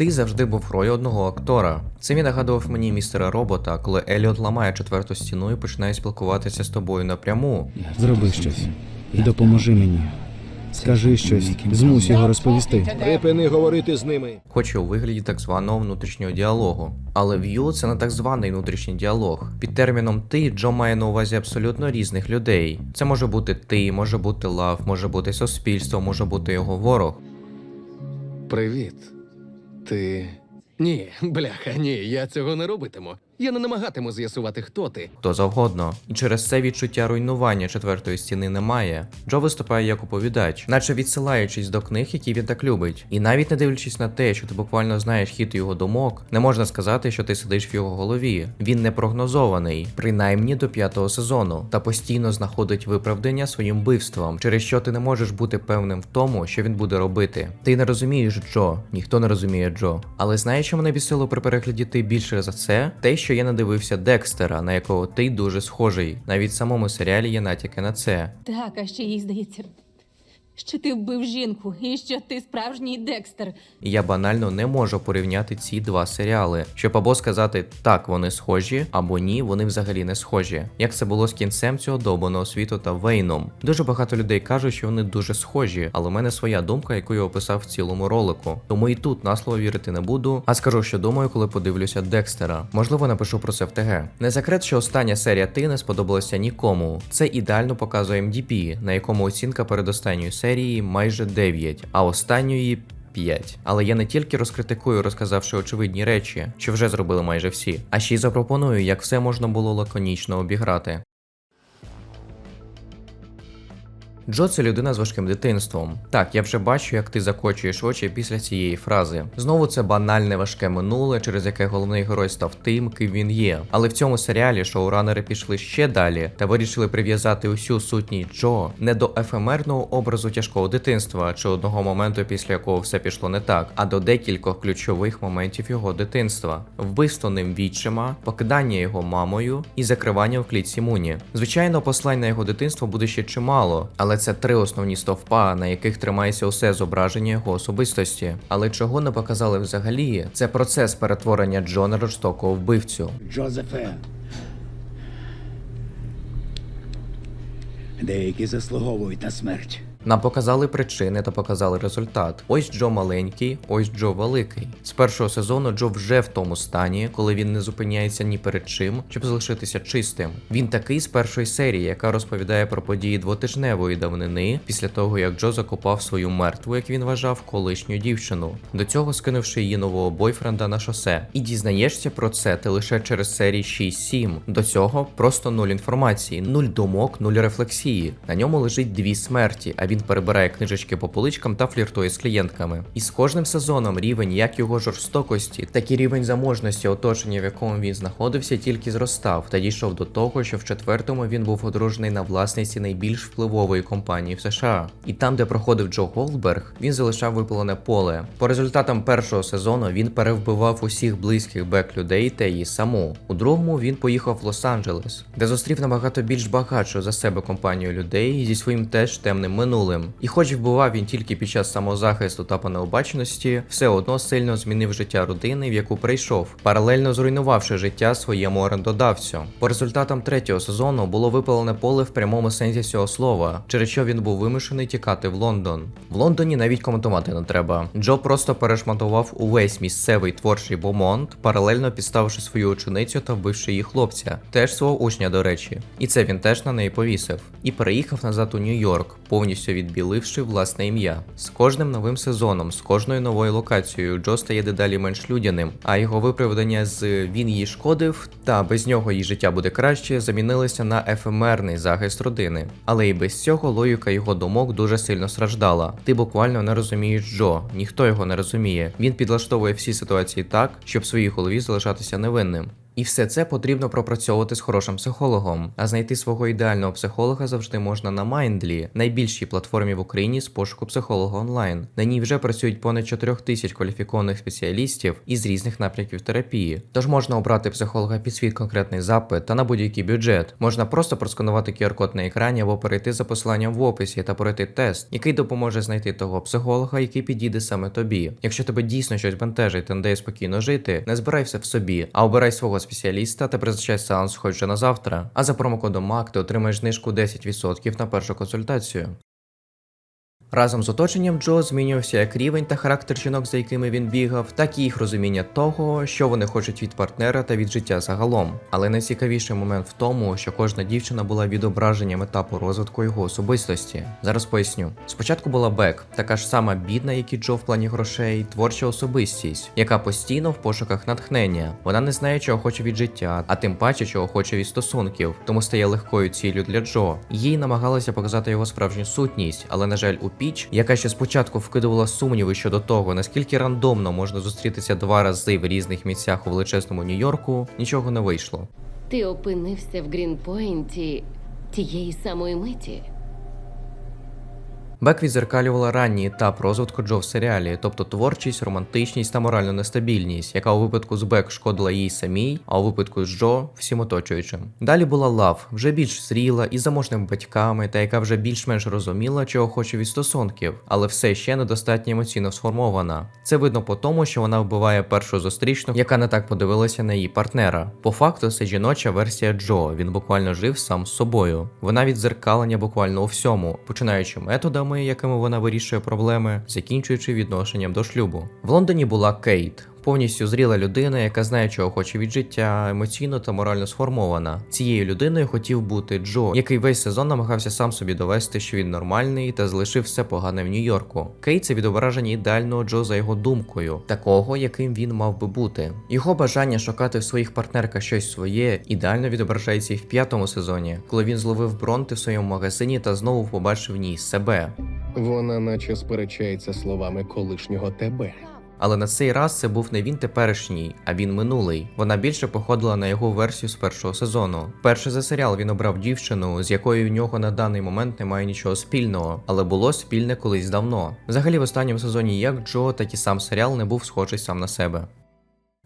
Ти завжди був грою одного актора. Це він нагадував мені містера робота, коли Еліот ламає четверту стіну і починає спілкуватися з тобою напряму. Зроби щось. Допоможи мені. Скажи щось, змусь його розповісти. Припини говорити з ними. Хоч і у вигляді так званого внутрішнього діалогу. Але View – це не так званий внутрішній діалог. Під терміном ти Джо має на увазі абсолютно різних людей. Це може бути ти, може бути лав, може бути суспільство, може бути його ворог. Привіт. Ти. Ні, бляха, ні, я цього не робитиму. Я не намагатиму з'ясувати, хто ти. хто завгодно. І через це відчуття руйнування четвертої стіни немає. Джо виступає як оповідач, наче відсилаючись до книг, які він так любить. І навіть не дивлячись на те, що ти буквально знаєш хід його думок, не можна сказати, що ти сидиш в його голові. Він не прогнозований, принаймні до п'ятого сезону, та постійно знаходить виправдання своїм вбивствам, через що ти не можеш бути певним в тому, що він буде робити. Ти не розумієш Джо, ніхто не розуміє Джо. Але знаєш, що мене бісило при перегляді ти більше за це? Те, що я не дивився Декстера, на якого ти дуже схожий. Навіть в самому серіалі є натяки на це. Так, а ще їй здається, що ти вбив жінку і що ти справжній Декстер. Я банально не можу порівняти ці два серіали, щоб або сказати так, вони схожі, або ні, вони взагалі не схожі. Як це було з кінцем цього довбаного світу та Вейном. Дуже багато людей кажуть, що вони дуже схожі, але в мене своя думка, яку я описав в цілому ролику. Тому і тут на слово вірити не буду, а скажу, що думаю, коли подивлюся Декстера. Можливо, напишу про це в ТГ. Не секрет, що остання серія ти не сподобалася нікому. Це ідеально показує MDP, на якому оцінка передостанньої серії майже 9, а останньої 5. Але я не тільки розкритикую, розказавши очевидні речі, що вже зробили майже всі, а ще й запропоную, як все можна було лаконічно обіграти. Джо це людина з важким дитинством. Так, я вже бачу, як ти закочуєш очі після цієї фрази. Знову це банальне важке минуле, через яке головний герой став тим, ким він є. Але в цьому серіалі шоуранери пішли ще далі та вирішили прив'язати усю сутність Джо не до ефемерного образу тяжкого дитинства чи одного моменту, після якого все пішло не так, а до декількох ключових моментів його дитинства: вбивство ним відчима, покидання його мамою і закривання в клітці Муні. Звичайно, послань на його дитинство буде ще чимало, але це три основні стовпа, на яких тримається усе зображення його особистості. Але чого не показали взагалі, це процес перетворення Джона жорстокого вбивцю. Джозефе. Деякі заслуговують на смерть. Нам показали причини та показали результат. Ось Джо маленький, ось Джо великий. З першого сезону Джо вже в тому стані, коли він не зупиняється ні перед чим, щоб залишитися чистим. Він такий з першої серії, яка розповідає про події двотижневої давнини, після того як Джо закопав свою мертву, як він вважав, колишню дівчину, до цього скинувши її нового бойфренда на шосе. І дізнаєшся про це ти лише через серії 6-7. До цього просто нуль інформації, нуль думок, нуль рефлексії. На ньому лежить дві смерті, а він перебирає книжечки по поличкам та фліртує з клієнтками. І з кожним сезоном рівень як його жорстокості, так і рівень заможності оточення, в якому він знаходився, тільки зростав та дійшов до того, що в четвертому він був одружений на власниці найбільш впливової компанії в США. І там, де проходив Джо Голдберг, він залишав випалене поле. По результатам першого сезону він перевбивав усіх близьких бек людей та її саму. У другому він поїхав в Лос-Анджелес, де зустрів набагато більш багатшу за себе компанію людей зі своїм теж темним минулим. І хоч вбивав він тільки під час самозахисту та необачності, все одно сильно змінив життя родини, в яку прийшов, паралельно зруйнувавши життя своєму орендодавцю. По результатам третього сезону було випалене поле в прямому сенсі цього слова, через що він був вимушений тікати в Лондон. В Лондоні навіть коментувати не треба. Джо просто перешматував увесь місцевий творчий бомонд, паралельно підставивши свою ученицю та вбивши її хлопця, теж свого учня, до речі. І це він теж на неї повісив. І переїхав назад у Нью-Йорк, повністю відбіливши власне ім'я. З кожним новим сезоном, з кожною новою локацією Джо стає дедалі менш людяним, а його виправдання з він їй шкодив, та без нього її життя буде краще, замінилися на ефемерний захист родини. Але і без цього логіка його думок дуже сильно страждала. Ти буквально не розумієш Джо, ніхто його не розуміє. Він підлаштовує всі ситуації так, щоб в своїй голові залишатися невинним. І все це потрібно пропрацьовувати з хорошим психологом. А знайти свого ідеального психолога завжди можна на Mindly, найбільшій платформі в Україні з пошуку психолога онлайн. На ній вже працюють понад 4 тисяч кваліфікованих спеціалістів із різних напрямків терапії. Тож можна обрати психолога під свій конкретний запит та на будь-який бюджет. Можна просто просканувати QR-код на екрані або перейти за посиланням в описі та пройти тест, який допоможе знайти того психолога, який підійде саме тобі. Якщо тебе дійсно щось бентежить та не дає спокійно жити, не збирай все в собі, а обирай свого спеціаліста та призначай сеанс хоч вже на завтра. А за промокодом МАК ти отримаєш знижку 10% на першу консультацію. Разом з оточенням Джо змінювався як рівень та характер жінок, за якими він бігав, так і їх розуміння того, що вони хочуть від партнера та від життя загалом. Але найцікавіший момент в тому, що кожна дівчина була відображенням етапу розвитку його особистості. Зараз поясню. Спочатку була Бек, така ж сама бідна, як і Джо в плані грошей, творча особистість, яка постійно в пошуках натхнення. Вона не знає, чого хоче від життя, а тим паче, чого хоче від стосунків, тому стає легкою ціллю для Джо. Їй намагалася показати його справжню сутність, але на жаль, у Піч, яка ще спочатку вкидувала сумніви щодо того, наскільки рандомно можна зустрітися два рази в різних місцях у величезному Нью-Йорку, нічого не вийшло. Ти опинився в Грінпойнті тієї самої миті. Бек відзеркалювала ранній етап розвитку Джо в серіалі, тобто творчість, романтичність та моральну нестабільність, яка у випадку з Бек шкодила їй самій, а у випадку з Джо всім оточуючим. Далі була Лав, вже більш зріла і заможними батьками, та яка вже більш-менш розуміла, чого хоче від стосунків, але все ще недостатньо емоційно сформована. Це видно по тому, що вона вбиває першу зустрічну, яка не так подивилася на її партнера. По факту, це жіноча версія Джо. Він буквально жив сам з собою. Вона відзеркалення буквально у всьому, починаючи методами, якими вона вирішує проблеми, закінчуючи відношенням до шлюбу. В Лондоні була Кейт. Повністю зріла людина, яка знає, чого хоче від життя, емоційно та морально сформована. Цією людиною хотів бути Джо, який весь сезон намагався сам собі довести, що він нормальний та залишив все погане в Нью-Йорку. Кейт це відображення ідеального Джо за його думкою, такого, яким він мав би бути. Його бажання шукати в своїх партнерках щось своє ідеально відображається і в п'ятому сезоні, коли він зловив бронти в своєму магазині та знову побачив в ній себе. Вона наче сперечається словами колишнього тебе. Але на цей раз це був не він теперішній, а він минулий. Вона більше походила на його версію з першого сезону. Перше за серіал він обрав дівчину, з якою в нього на даний момент немає нічого спільного, але було спільне колись давно. Взагалі, в останньому сезоні як Джо, так і сам серіал не був схожий сам на себе.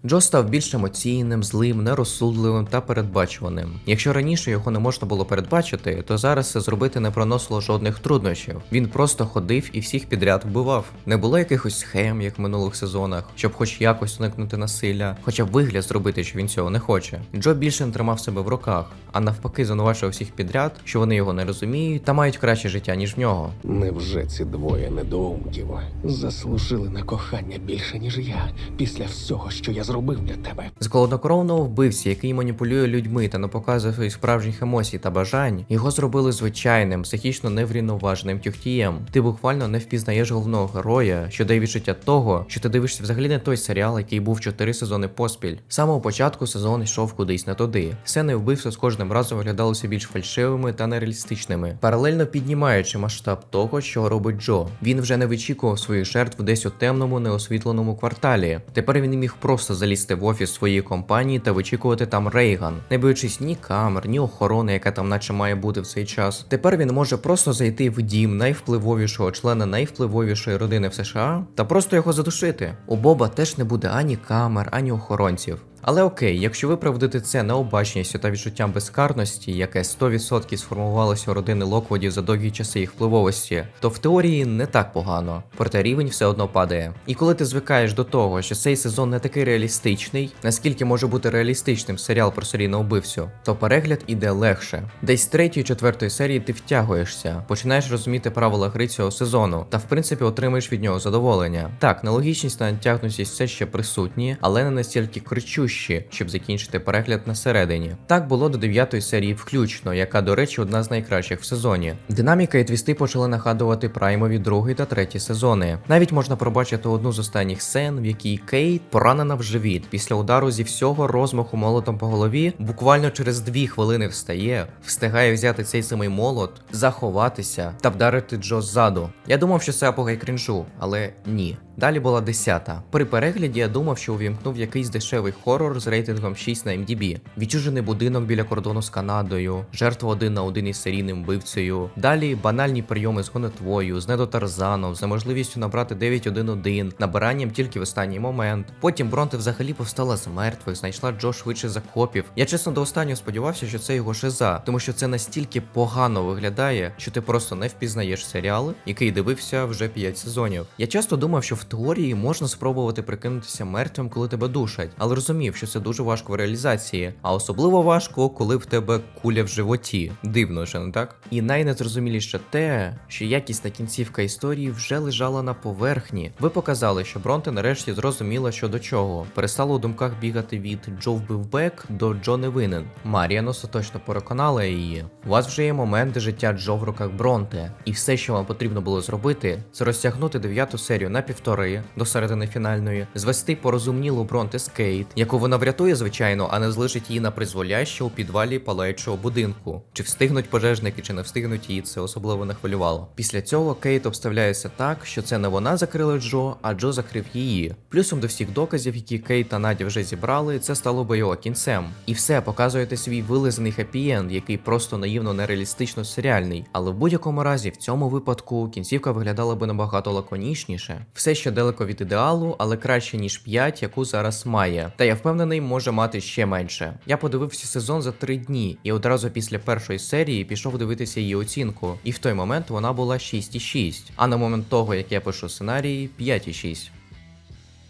Джо став більш емоційним, злим, нерозсудливим та передбачуваним. Якщо раніше його не можна було передбачити, то зараз це зробити не проносило жодних труднощів. Він просто ходив і всіх підряд вбивав. Не було якихось схем, як в минулих сезонах, щоб хоч якось уникнути насилля, хоча вигляд зробити, що він цього не хоче. Джо більше не тримав себе в руках, а навпаки, звинувачував всіх підряд, що вони його не розуміють та мають краще життя, ніж в нього. Невже ці двоє недоумків заслужили на кохання більше, ніж я, після всього, що я зробив для тебе? З голоднокровного вбивці, який маніпулює людьми та не показує своїх справжніх емоцій та бажань, його зробили звичайним, психічно неврівноваженим тюхтієм. Ти буквально не впізнаєш головного героя, що дає відчуття того, що ти дивишся взагалі не той серіал, який був чотири сезони поспіль. З самого початку сезон йшов кудись не туди. Сцени вбивства з кожним разом виглядалися більш фальшивими та нереалістичними, паралельно піднімаючи масштаб того, що робить Джо. Він вже не вичікував своїх жертв десь у темному, неосвітленому кварталі. Тепер він міг просто залізти в офіс своєї компанії та вичікувати там Рейган, не боючись ні камер, ні охорони, яка там наче має бути в цей час. Тепер він може просто зайти в дім найвпливовішого члена найвпливовішої родини в США та просто його задушити. У Боба теж не буде ані камер, ані охоронців. Але окей, якщо виправдати це необачністю та відчуттям безкарності, яке 100% сформувалося у родини Локводів за довгі часи їх впливовості, то в теорії не так погано, проте рівень все одно падає. І коли ти звикаєш до того, що цей сезон не такий реалістичний, наскільки може бути реалістичним серіал про серійного вбивцю, то перегляд іде легше. Десь з третьої четвертої серії ти втягуєшся, починаєш розуміти правила гри цього сезону, та в принципі отримаєш від нього задоволення. Так, нелогічність та натягнутість все ще присутні, але не настільки кричущі, щоб закінчити перегляд на середині. Так було до дев'ятої серії включно, яка, до речі, одна з найкращих в сезоні. Динаміка і твісти почали нагадувати праймові другий та третій сезони. Навіть можна пробачити одну з останніх сцен, в якій Кейт поранена в живіт після удару зі всього розмаху молотом по голові, буквально через дві хвилини встає, встигає взяти цей самий молот, заховатися та вдарити Джо ззаду. Я думав, що це апогей крінжу, але ні. Далі була десята. При перегляді я думав, що увімкнув якийсь дешевий хорор з рейтингом 6 на MDB. Відчужений будинок біля кордону з Канадою, жертва один на один із серійним вбивцею. Далі банальні прийоми з гонитвою, з недотарзаном, за можливістю набрати 911, набиранням тільки в останній момент. Потім Бронте взагалі повстала з мертвих, знайшла Джо швидше за копів. Я чесно до останнього сподівався, що це його шиза, тому що це настільки погано виглядає, що ти просто не впізнаєш серіал, який дивився вже 5 сезонів. Я часто думав, що теорії можна спробувати прикинутися мертвим, коли тебе душать, але розумів, що це дуже важко в реалізації, а особливо важко, коли в тебе куля в животі. Дивно, що не так? І найнезрозуміліше те, що якісна кінцівка історії вже лежала на поверхні. Ви показали, що Бронте нарешті зрозуміла, що до чого. Перестала у думках бігати від Джо вбив Бек до Джо не винен. Маріан остаточно переконала її. У вас вже є момент, життя Джо в руках Бронте, і все, що вам потрібно було зробити, це розтягнути дев'яту серію на півтори до середини фінальної, звести порозумнілу Бронте Кейт, яку вона врятує, звичайно, а не залишить її на призволяще у підвалі палаючого будинку. Чи встигнуть пожежники, чи не встигнуть її, це особливо не хвилювало. Після цього Кейт обставляється так, що це не вона закрила Джо, а Джо закрив її. Плюсом до всіх доказів, які Кейт та Надя вже зібрали, це стало би його кінцем. І все показуєте свій вилизаний хеппі-енд, який просто наївно нереалістично серіальний. Але в будь-якому разі, в цьому випадку кінцівка виглядала би набагато лаконічніше. Все ще далеко від ідеалу, але краще ніж 5, яку зараз має. Та я впевнений, може мати ще менше. Я подивився сезон за три дні, і одразу після першої серії пішов дивитися її оцінку. І в той момент вона була 6,6, а на момент того, як я пишу сценарії, 5,6.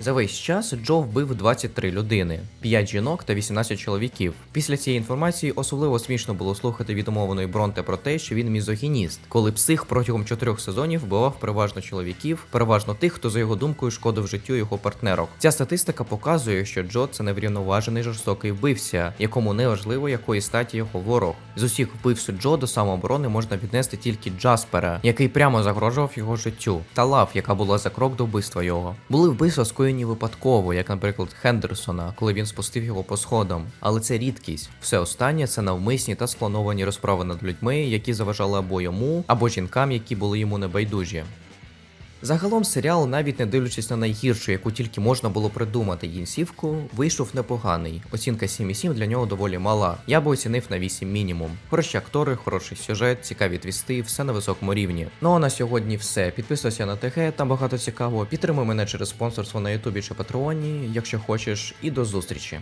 За весь час Джо вбив 23 людини, 5 жінок та 18 чоловіків. Після цієї інформації особливо смішно було слухати від умовної Бронте про те, що він мізогініст, коли псих протягом чотирьох сезонів вбивав переважно чоловіків, переважно тих, хто за його думкою шкодив життю його партнерок. Ця статистика показує, що Джо це неврівноважений жорстокий вбивця, якому не важливо, якої статі його ворог. З усіх вбивств Джо до самооборони можна віднести тільки Джаспера, який прямо загрожував його життю, та Лав, яка була за крок до вбивства його. Були вбивства скоєні випадково, як, наприклад, Хендерсона, коли він спустив його по сходам. Але це рідкість. Все останнє це навмисні та сплановані розправи над людьми, які заважали або йому, або жінкам, які були йому небайдужі. Загалом серіал, навіть не дивлячись на найгіршу, яку тільки можна було придумати кінцівку, вийшов непоганий. Оцінка 7,7 для нього доволі мала. Я би оцінив на 8 мінімум. Хороші актори, хороший сюжет, цікаві твісти, все на високому рівні. Ну а на сьогодні все. Підписуйся на ТГ, там багато цікавого. Підтримуй мене через спонсорство на Ютубі чи Патреоні, якщо хочеш, і до зустрічі.